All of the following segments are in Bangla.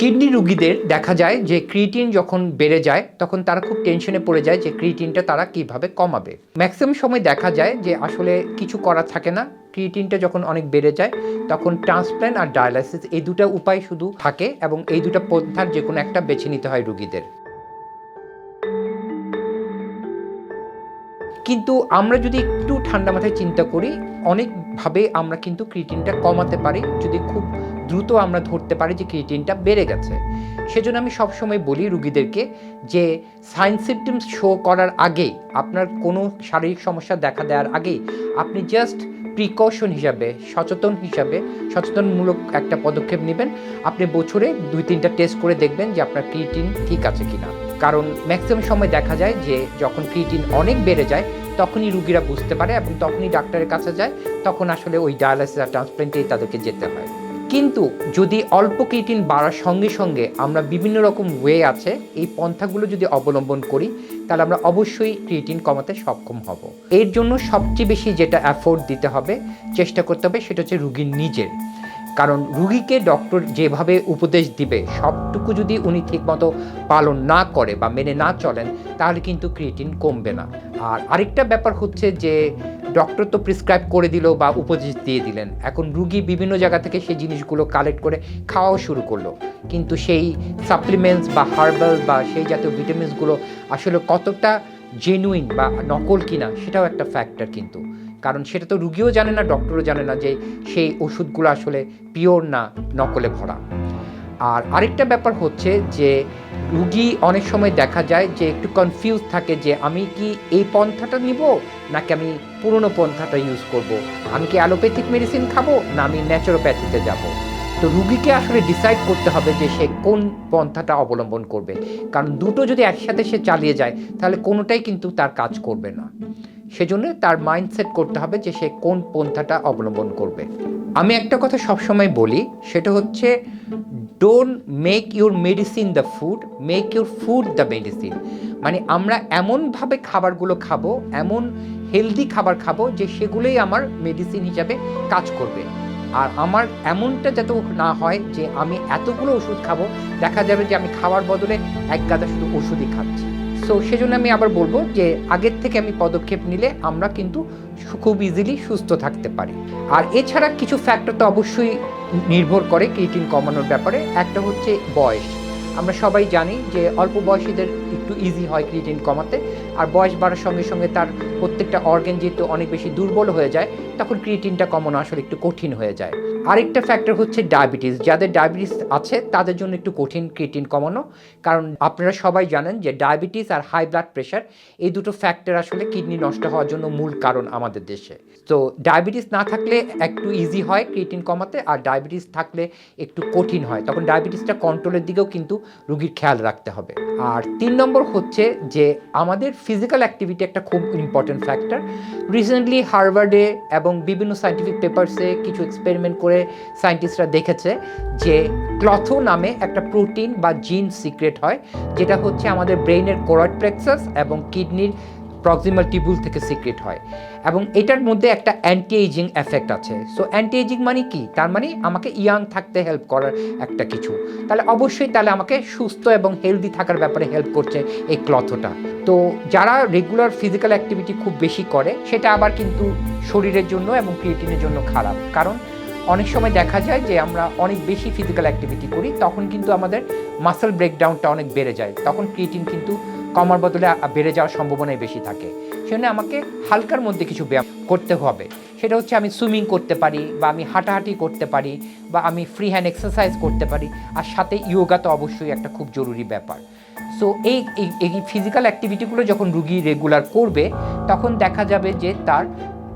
কিডনি রুগীদের দেখা যায় যে ক্রিটিন যখন বেড়ে যায়, তখন তারা খুব টেনশনে পড়ে যায় যে ক্রিটিনটা তারা কীভাবে কমাবে। ম্যাক্সিমাম সময় দেখা যায় যে আসলে কিছু করা থাকে না, ক্রিয়েটিনটা যখন অনেক বেড়ে যায়, তখন ট্রান্সপ্ল্যান্ট আর ডায়ালাইসিস এই দুটো উপায় শুধু থাকে এবং এই দুটো পন্থার যে কোনো একটা বেছে নিতে হয় রুগীদের। কিন্তু আমরা যদি একটু ঠান্ডা মাথায় চিন্তা করি, অনেকভাবে আমরা কিন্তু ক্রিটিনটা কমাতে পারি যদি খুব দ্রুত আমরা ধরতে পারি যে ক্রিয়েটিনটা বেড়ে গেছে। সেজন্য আমি সবসময় বলি রুগীদেরকে যে সাইন সিমটমস শো করার আগে, আপনার কোনো শারীরিক সমস্যা দেখা দেওয়ার আগে, আপনি জাস্ট প্রিকশন হিসাবে, সচেতন হিসাবে, সচেতনমূলক একটা পদক্ষেপ নেবেন। আপনি বছরে দুই, তিনটা টেস্ট করে দেখবেন যে আপনার ক্রিয়েটিন ঠিক আছে কিনা। কারণ ম্যাক্সিমাম সময় দেখা যায় যে যখন ক্রিয়েটিন অনেক বেড়ে যায়, তখনই রুগীরা বুঝতে পারে এবং তখনই ডাক্তারের কাছে যায়, তখন আসলে ওই ডায়ালাইসিস আর ট্রান্সপ্লান্টেই তাদেরকে যেতে হয়। কিন্তু যদি অল্প ক্রিয়েটিন বাড়ার সঙ্গে সঙ্গে আমরা বিভিন্ন রকম ওয়ে আছে, এই পন্থাগুলো যদি অবলম্বন করি, তাহলে আমরা অবশ্যই ক্রিয়েটিন কমাতে সক্ষম হব। এর জন্য সবচেয়ে বেশি যেটা অ্যাফোর্ড দিতে হবে, চেষ্টা করতে হবে, সেটা হচ্ছে রুগীর নিজের। কারণ রুগীকে ডক্টর যেভাবে উপদেশ দিবে, সবটুকু যদি উনি ঠিকমতো পালন না করে বা মেনে না চলেন, তাহলে কিন্তু ক্রিয়েটিন কমবে না। আর আরেকটা ব্যাপার হচ্ছে যে ডক্টর তো প্রিসক্রাইব করে দিল বা উপদেশ দিয়ে দিলেন। এখন রুগী বিভিন্ন জায়গা থেকে সেই জিনিসগুলো কালেক্ট করে খাওয়াও শুরু করল। কিন্তু সেই সাপ্লিমেন্টস বা হার্বাল বা সেই জাতীয় ভিটামিনসগুলো আসলে কতটা জেনুইন বা নকল কিনা সেটাও একটা ফ্যাক্টর কিন্তু। কারণ সেটা তো রুগীও জানে না, ডক্টরও জানে না যে সেই ওষুধগুলো আসলে পিওর না নকলে ভরা। আর আরেকটা ব্যাপার হচ্ছে যে রুগী অনেক সময় দেখা যায় যে একটু কনফিউজ থাকে যে আমি কি এই পন্থাটা নিব নাকি আমি পুরনো পন্থাটা ইউজ করব। আমি কি অ্যালোপ্যাথিক মেডিসিন খাব না আমি ন্যাচুরোপ্যাথিতে যাব। তো রুগীকে আসলে ডিসাইড করতে হবে যে সে কোন পন্থাটা অবলম্বন করবে কারণ দুটো যদি একসাথে সে চালিয়ে যায়, তাহলে কোনোটাই কিন্তু তার কাজ করবে না সেজন্য তার মাইন্ডসেট করতে হবে যে সে কোন পন্থাটা অবলম্বন করবে আমি একটা কথা সবসময় বলি, সেটা হচ্ছে don't make your medicine the food make your food the medicine মানে আমরা এমনভাবে খাবারগুলো খাব, এমন হেলদি খাবার খাব যে সেগুলোই আমার মেডিসিন হিসাবে কাজ করবে। আর আমার এমনটা যাতে না হয় যে আমি এতগুলো ওষুধ খাব, দেখা যাবে যে আমি খাওয়ার বদলে এক গাদা শুধু ওষুধই খাচ্ছি। সো সেজন্য আমি আবার বলব যে আগের থেকে আমি পদক্ষেপ নিলে আমরা কিন্তু খুব ইজিলি সুস্থ থাকতে পারি। আর এছাড়া কিছু ফ্যাক্টর তো অবশ্যই নির্ভর করে ক্রিয়েটিন কমানোর ব্যাপারে। একটা হচ্ছে বয়স। আমরা সবাই জানি যে অল্প বয়সীদের একটু ইজি হয় ক্রিয়েটিন কমাতে। আর বয়স বাড়ার সঙ্গে সঙ্গে তার প্রত্যেকটা অর্গান যেহেতু অনেক বেশি দুর্বল হয়ে যায়, তখন ক্রিয়েটিনটা কমানো আসলে একটু কঠিন হয়ে যায়। আরেকটা ফ্যাক্টর হচ্ছে ডায়াবেটিস যাদের ডায়াবেটিস আছে, তাদের জন্য একটু কঠিন ক্রিয়েটিন কমানো। কারণ আপনারা সবাই জানেন যে ডায়াবেটিস আর হাই ব্লাড প্রেশার এই দুটো ফ্যাক্টর আসলে কিডনি নষ্ট হওয়ার জন্য মূল কারণ আমাদের দেশে। তো ডায়াবেটিস না থাকলে একটু ইজি হয় ক্রিয়েটিন কমাতে, আর ডায়াবেটিস থাকলে একটু কঠিন হয়। তখন ডায়াবেটিসটা কন্ট্রোলের দিকেও কিন্তু রুগীর খেয়াল রাখতে হবে। আর তিন নম্বর হচ্ছে যে আমাদের ফিজিক্যাল অ্যাক্টিভিটি একটা খুব ইম্পর্টেন্ট ফ্যাক্টর রিসেন্টলি হার্ভার্ডে এবং বিভিন্ন সায়েন্টিফিক পেপারসে কিছু এক্সপেরিমেন্ট করে সায়েন্টিস্টরা দেখেছে যে ক্লথো নামে একটা প্রোটিন বা জিন সিক্রেট হয়, যেটা হচ্ছে আমাদের ব্রেইনের কোরয়েড প্লেক্সাস এবং কিডনির প্রক্সিমাল টিবুল থেকে সিক্রেট হয়। এবং এটার মধ্যে একটা অ্যান্টি এজিং এফেক্ট আছে। সো অ্যান্টি এজিং মানে কি? তার মানে আমাকে ইয়াং থাকতে হেল্প করার একটা কিছু। তাহলে অবশ্যই তাহলে আমাকে সুস্থ এবং হেলদি থাকার ব্যাপারে হেল্প করছে এই ক্লথোটা। তো যারা রেগুলার ফিজিক্যাল অ্যাক্টিভিটি খুব বেশি করে, সেটা আবার কিন্তু শরীরের জন্য এবং ক্রিয়েটিনের জন্য খারাপ। কারণ অনেক সময় দেখা যায় যে আমরা অনেক বেশি ফিজিক্যাল অ্যাক্টিভিটি করি, তখন কিন্তু আমাদের মাসেল ব্রেকডাউনটা অনেক বেড়ে যায়। তখন ক্রিয়েটিন কিন্তু কমার বদলে বেড়ে যাওয়ার সম্ভাবনাই বেশি থাকে। সেজন্য আমাকে হালকার মধ্যে কিছু ব্যায়াম করতে হবে। সেটা হচ্ছে আমি সুইমিং করতে পারি বা আমি হাঁটাহাঁটি করতে পারি বা আমি ফ্রি হ্যান্ড এক্সারসাইজ করতে পারি। আর সাথে ইয়োগা তো অবশ্যই একটা খুব জরুরি ব্যাপার। সো এই এই ফিজিক্যাল অ্যাক্টিভিটিগুলো যখন রুগী রেগুলার করবে, তখন দেখা যাবে যে তার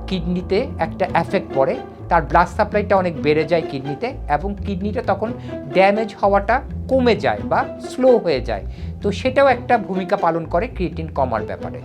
কিডনিতে একটা এফেক্ট পড়ে। তার ব্লাড সাপ্লাইটা অনেক বেড়ে যায় কিডনিতে এবং কিডনিটা তখন ড্যামেজ হওয়াটা কমে যায় বা স্লো হয়ে যায়। তো সেটাও একটা ভূমিকা পালন করে ক্রিয়েটিন কমার ব্যাপারে।